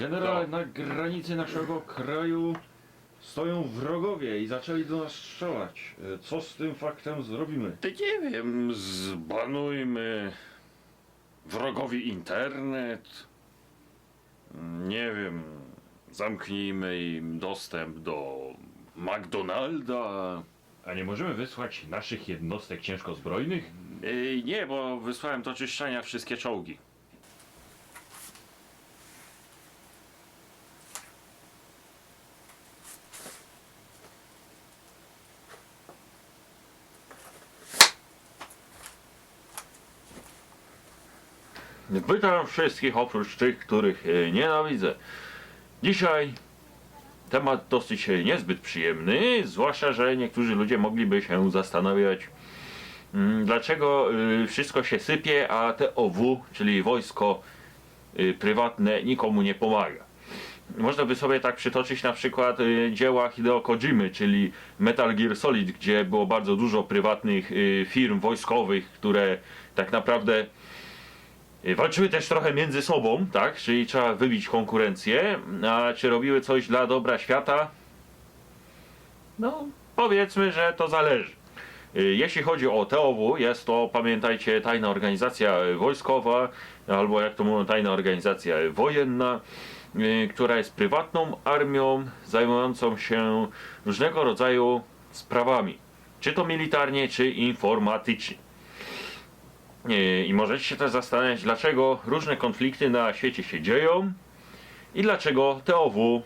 Generale, na granicy naszego kraju stoją wrogowie i zaczęli do nas strzelać. E, Co z tym faktem zrobimy? Ty nie wiem, zbanujmy wrogowi internet. Nie wiem, zamknijmy im dostęp do McDonalda. A nie możemy wysłać naszych jednostek ciężkozbrojnych? Ej, nie, bo wysłałem do czyszczenia wszystkie czołgi. Pytam wszystkich oprócz tych, których e, nienawidzę. Dzisiaj temat dosyć e, niezbyt przyjemny, zwłaszcza, że niektórzy ludzie mogliby się zastanawiać, mm, dlaczego y, wszystko się sypie, a TOW, czyli wojsko prywatne, nikomu nie pomaga. Można by sobie tak przytoczyć na przykład dzieła Hideo Kojimy, czyli Metal Gear Solid, gdzie było bardzo dużo prywatnych firm wojskowych, które tak naprawdę Walczyły też trochę między sobą, tak? Czyli trzeba wybić konkurencję. A czy robiły coś dla dobra świata? No, powiedzmy, że to zależy. Y, Jeśli chodzi o TOW, jest to, pamiętajcie, tajna organizacja y, wojskowa, albo jak to mówią, tajna organizacja wojenna, y, która jest prywatną armią zajmującą się różnego rodzaju sprawami. Czy to militarnie, czy informatycznie. I możecie się też zastanawiać, dlaczego różne konflikty na świecie się dzieją i dlaczego TOW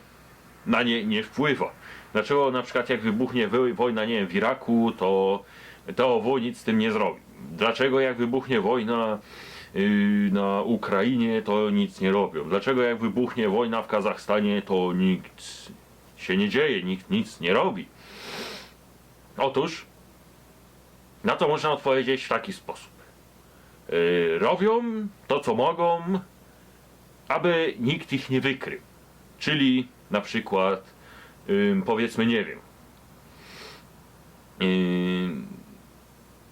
na nie nie wpływa. Dlaczego na przykład jak wybuchnie wy- wojna, nie wiem, w Iraku, to TOW nic z tym nie zrobi. Dlaczego jak wybuchnie wojna yy, na Ukrainie, to nic nie robią. Dlaczego jak wybuchnie wojna w Kazachstanie, to nikt się nie dzieje, nikt nic nie robi. Otóż na to można odpowiedzieć w taki sposób. Yy, robią to, co mogą, aby nikt ich nie wykrył. Czyli na przykład, ym, powiedzmy, nie wiem. Ym,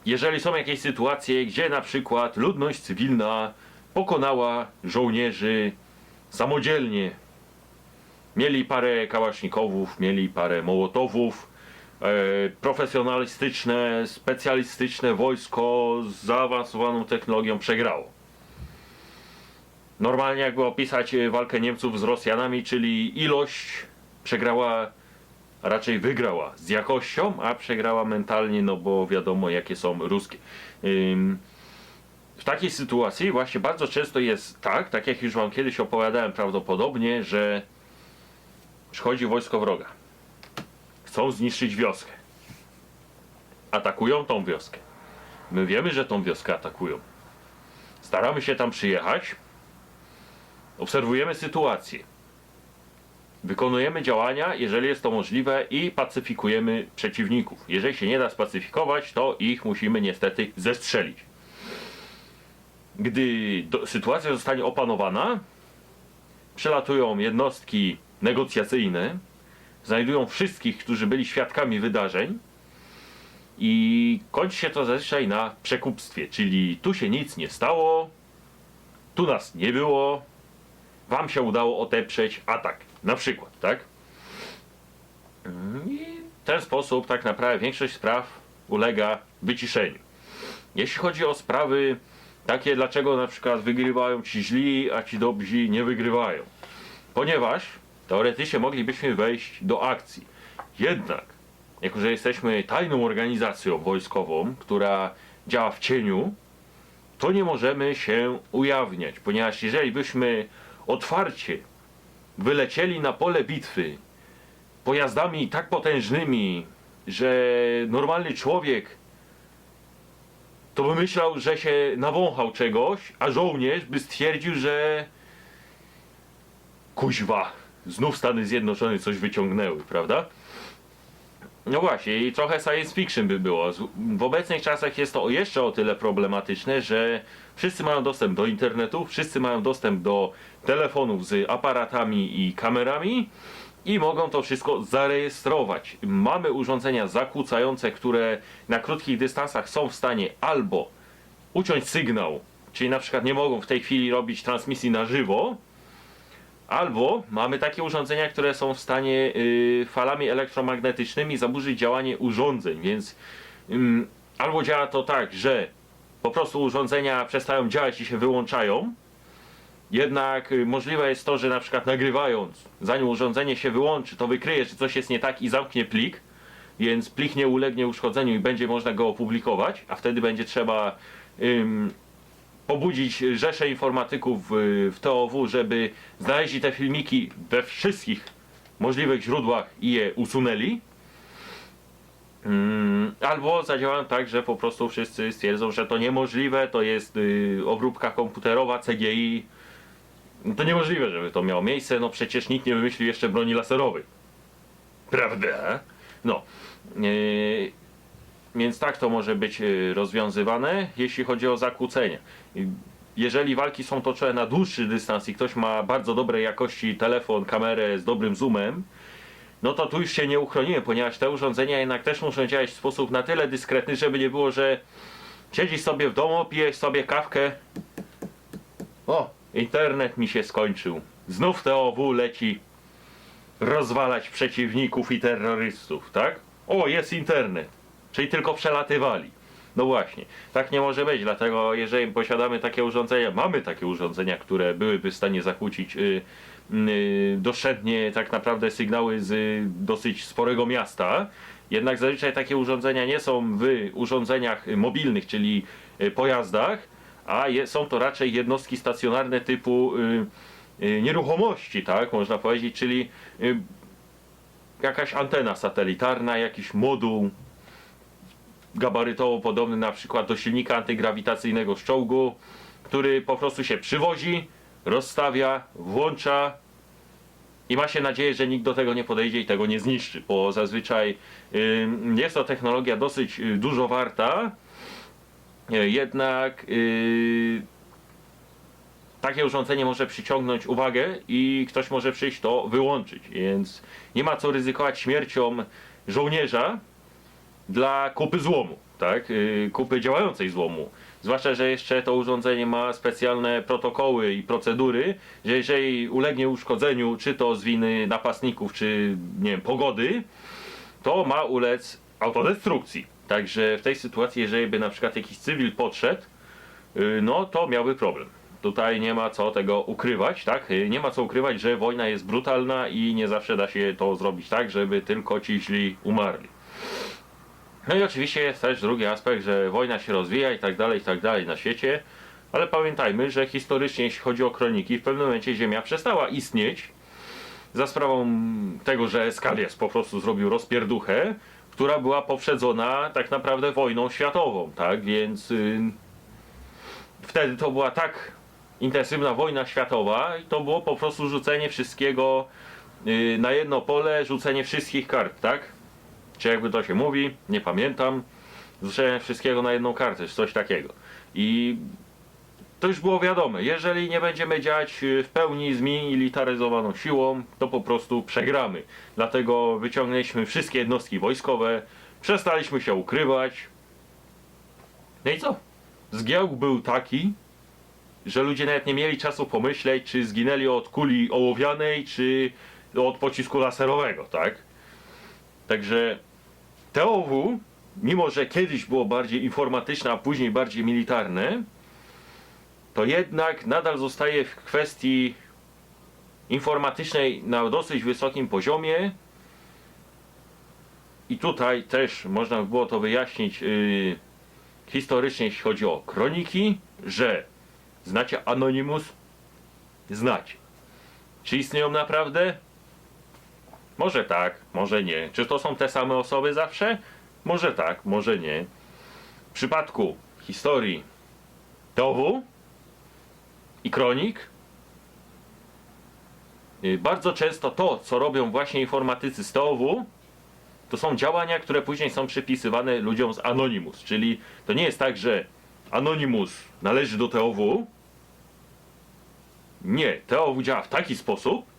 jeżeli są jakieś sytuacje, gdzie na przykład ludność cywilna pokonała żołnierzy samodzielnie, mieli parę kałasznikowów, mieli parę mołotowów, profesjonalistyczne, specjalistyczne wojsko z zaawansowaną technologią przegrało. Normalnie jakby opisać e, walkę Niemców z Rosjanami, czyli ilość przegrała, raczej wygrała z jakością, a przegrała mentalnie, no bo wiadomo jakie są ruskie. W takiej sytuacji właśnie bardzo często jest tak, tak jak już wam kiedyś opowiadałem prawdopodobnie, że przychodzi wojsko wroga chcą zniszczyć wioskę. Atakują tą wioskę. My wiemy, że tą wioskę atakują. Staramy się tam przyjechać. Obserwujemy sytuację. Wykonujemy działania, jeżeli jest to możliwe, i pacyfikujemy przeciwników. Jeżeli się nie da spacyfikować, to ich musimy niestety zestrzelić. Gdy do, sytuacja zostanie opanowana, przelatują jednostki negocjacyjne, znajdują wszystkich, którzy byli świadkami wydarzeń i kończy się to zazwyczaj na przekupstwie, czyli tu się nic nie stało, tu nas nie było, wam się udało odeprzeć atak, na przykład, tak? I w ten sposób tak naprawdę większość spraw ulega wyciszeniu. Jeśli chodzi o sprawy takie, dlaczego na przykład wygrywają ci źli, a ci dobrzy nie wygrywają. Ponieważ teoretycznie moglibyśmy wejść do akcji. Jednak, jako że jesteśmy tajną organizacją wojskową, która działa w cieniu, to nie możemy się ujawniać, ponieważ jeżeli byśmy otwarcie wylecieli na pole bitwy pojazdami tak potężnymi, że normalny człowiek to by myślał, że się nawąchał czegoś, a żołnierz by stwierdził, że kuźwa, znów Stany Zjednoczone coś wyciągnęły, prawda? No właśnie, i trochę science fiction by było. W obecnych czasach jest to jeszcze o tyle problematyczne, że wszyscy mają dostęp do internetu, wszyscy mają dostęp do telefonów z aparatami i kamerami i mogą to wszystko zarejestrować. Mamy urządzenia zakłócające, które na krótkich dystansach są w stanie albo uciąć sygnał, czyli na przykład nie mogą w tej chwili robić transmisji na żywo, Albo mamy takie urządzenia, które są w stanie y, falami elektromagnetycznymi zaburzyć działanie urządzeń, więc albo działa to tak, że po prostu urządzenia przestają działać i się wyłączają. Jednak y, możliwe jest to, że na przykład nagrywając, zanim urządzenie się wyłączy, to wykryje, że coś jest nie tak i zamknie plik, więc plik nie ulegnie uszkodzeniu i będzie można go opublikować, a wtedy będzie trzeba pobudzić rzeszę informatyków w TOW, żeby znaleźli te filmiki we wszystkich możliwych źródłach i je usunęli. Mm, Albo zadziałałem tak, że po prostu wszyscy stwierdzą, że to niemożliwe, to jest y, obróbka komputerowa, CGI. To niemożliwe, żeby to miało miejsce, no przecież nikt nie wymyślił jeszcze broni laserowej. Prawda? No. Yy, więc tak to może być y, rozwiązywane, jeśli chodzi o zakłócenia. Y, Jeżeli walki są toczone na dłuższy dystans i ktoś ma bardzo dobrej jakości telefon, kamerę z dobrym zoomem, no to tu już się nie uchronimy, ponieważ te urządzenia jednak też muszą działać w sposób na tyle dyskretny, żeby nie było, że siedzisz sobie w domu, pijesz sobie kawkę. O, internet mi się skończył. Znów TOW leci rozwalać przeciwników i terrorystów, tak? O, jest internet. Czyli tylko przelatywali. No właśnie, tak nie może być, dlatego jeżeli posiadamy takie urządzenia, mamy takie urządzenia, które byłyby w stanie zakłócić y, y, tak naprawdę sygnały z y, dosyć sporego miasta, jednak zazwyczaj takie urządzenia nie są w urządzeniach mobilnych, czyli y, pojazdach, a je, są to raczej jednostki stacjonarne typu y, y, nieruchomości, tak można powiedzieć, czyli y, jakaś antena satelitarna, jakiś moduł gabarytowo podobny na przykład do silnika antygrawitacyjnego z czołgu, który po prostu się przywozi, rozstawia, włącza i ma się nadzieję, że nikt do tego nie podejdzie i tego nie zniszczy, bo zazwyczaj jest to technologia dosyć y, dużo warta, y, jednak y, takie urządzenie może przyciągnąć uwagę i ktoś może przyjść to wyłączyć, więc nie ma co ryzykować śmiercią żołnierza dla kupy złomu, tak? Yy, kupy działającej złomu. Zwłaszcza, że jeszcze to urządzenie ma specjalne protokoły i procedury, że jeżeli ulegnie uszkodzeniu, czy to z winy napastników, czy nie wiem, pogody, to ma ulec autodestrukcji. Także w tej sytuacji, jeżeli by na przykład jakiś cywil podszedł, yy, no to miałby problem. Tutaj nie ma co tego ukrywać, tak? Yy, Nie ma co ukrywać, że wojna jest brutalna i nie zawsze da się to zrobić tak, żeby tylko ci źli umarli. No i oczywiście jest też drugi aspekt, że wojna się rozwija i tak dalej, i tak dalej na świecie, ale pamiętajmy, że historycznie jeśli chodzi o kroniki, w pewnym momencie Ziemia przestała istnieć za sprawą tego, że Skalias po prostu zrobił rozpierduchę, która była poprzedzona tak naprawdę wojną światową, tak? Więc y, wtedy to była tak intensywna wojna światowa i to było po prostu rzucenie wszystkiego y, na jedno pole, rzucenie wszystkich kart, tak? Czy jakby to się mówi, nie pamiętam. Rzucenie wszystkiego na jedną kartę, czy coś takiego. I to już było wiadome. Jeżeli nie będziemy działać y, w pełni zmilitaryzowaną siłą, to po prostu przegramy. Dlatego wyciągnęliśmy wszystkie jednostki wojskowe, przestaliśmy się ukrywać. No i co? Zgiełk był taki, że ludzie nawet nie mieli czasu pomyśleć, czy zginęli od kuli ołowianej, czy od pocisku laserowego, tak? Także TOW, mimo że kiedyś było bardziej informatyczne, a później bardziej militarne, to jednak nadal zostaje w kwestii informatycznej na dosyć wysokim poziomie. I tutaj też można by było to wyjaśnić yy, historycznie, jeśli chodzi o kroniki, że znacie Anonymous? Znacie. Czy istnieją naprawdę? Może tak, może nie. Czy to są te same osoby zawsze? Może tak, może nie. W przypadku historii TOW i kronik y, bardzo często to, co robią właśnie informatycy z TOW, to są działania, które później są przypisywane ludziom z Anonymous. Czyli to nie jest tak, że Anonymous należy do TOW. Nie, TOW działa w taki sposób,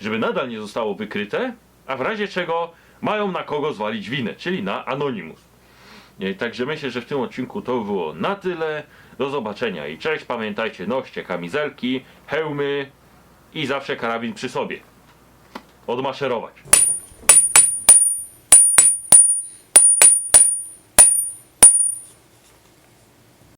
żeby nadal nie zostało wykryte, a w razie czego mają na kogo zwalić winę, czyli na Anonymous. Nie, Także myślę, że w tym odcinku to było na tyle. Do zobaczenia i cześć. Pamiętajcie, noście kamizelki, hełmy i zawsze karabin przy sobie. Odmaszerować.